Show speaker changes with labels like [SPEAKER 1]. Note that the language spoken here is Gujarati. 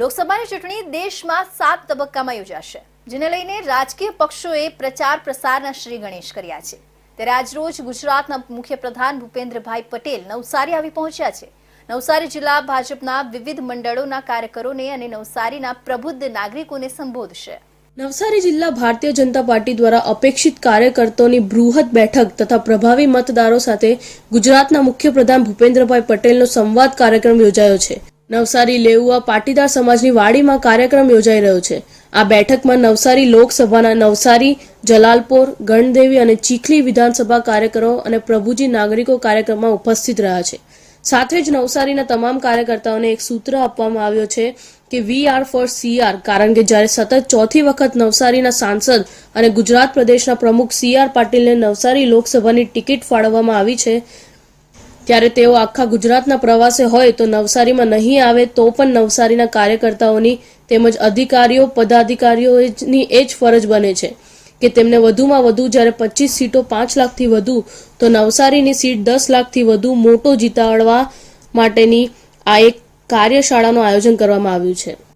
[SPEAKER 1] લોકસભાની ચૂંટણી દેશમાં સાત તબક્કામાં યોજાશે, જેને લઈને રાજકીય પક્ષોએ પ્રચાર પ્રસારના શ્રી ગણેશ કર્યા છે. ત્યારે આજરોજ ગુજરાતના મુખ્યપ્રધાન ભૂપેન્દ્રભાઈ પટેલ નવસારી આવી પહોંચ્યા છે. નવસારી જિલ્લા ભાજપના વિવિધ મંડળોના કાર્યકરોને અને નવસારીના પ્રબુદ્ધ નાગરિકોને સંબોધશે.
[SPEAKER 2] નવસારી જિલ્લા ભારતીય જનતા પાર્ટી દ્વારા અપેક્ષિત કાર્યકર્તાઓની બૃહદ બેઠક તથા પ્રભાવી મતદારો સાથે ગુજરાતના મુખ્યપ્રધાન ભૂપેન્દ્રભાઈ પટેલનો સંવાદ કાર્યક્રમ યોજાયો છે. નવસારી લેઉઆ પાટીદાર સમાજની વાડીમાં કાર્યક્રમ યોજાઈ રહ્યો છે. આ બેઠકમાં નવસારી લોકસભાના નવસારી, જલાલપોર, ગણદેવી અને ચીખલી વિધાનસભા કાર્યકરો અને પ્રભુજી નાગરિકો કાર્યક્રમમાં ઉપસ્થિત રહ્યા છે. સાથે જ નવસારીના તમામ કાર્યકર્તાઓને એક સૂત્ર આપવામાં આવ્યો છે કે વી આર ફોર સીઆર કારણ કે જ્યારે સતત ચોથી વખત નવસારીના સાંસદ અને ગુજરાત પ્રદેશના પ્રમુખ સીઆર પાટીલને નવસારી લોકસભાની ટિકિટ ફાળવવામાં આવી છે ત્યારે તેઓ આખા ગુજરાતના પ્રવાસે હોય તો નવસારીમાં નહીં આવે તો પણ નવસારીના કાર્યકર્તાઓની તેમજ અધિકારીઓ, પદાધિકારીઓની એ જ ફરજ બને છે કે તેમને વધુમાં વધુ જ્યારે પચીસ સીટો પાંચ લાખથી વધુ, તો નવસારીની સીટ દસ લાખથી વધુ મોટો જીતાડવા માટેની આ એક કાર્યશાળાનું આયોજન કરવામાં આવ્યું છે.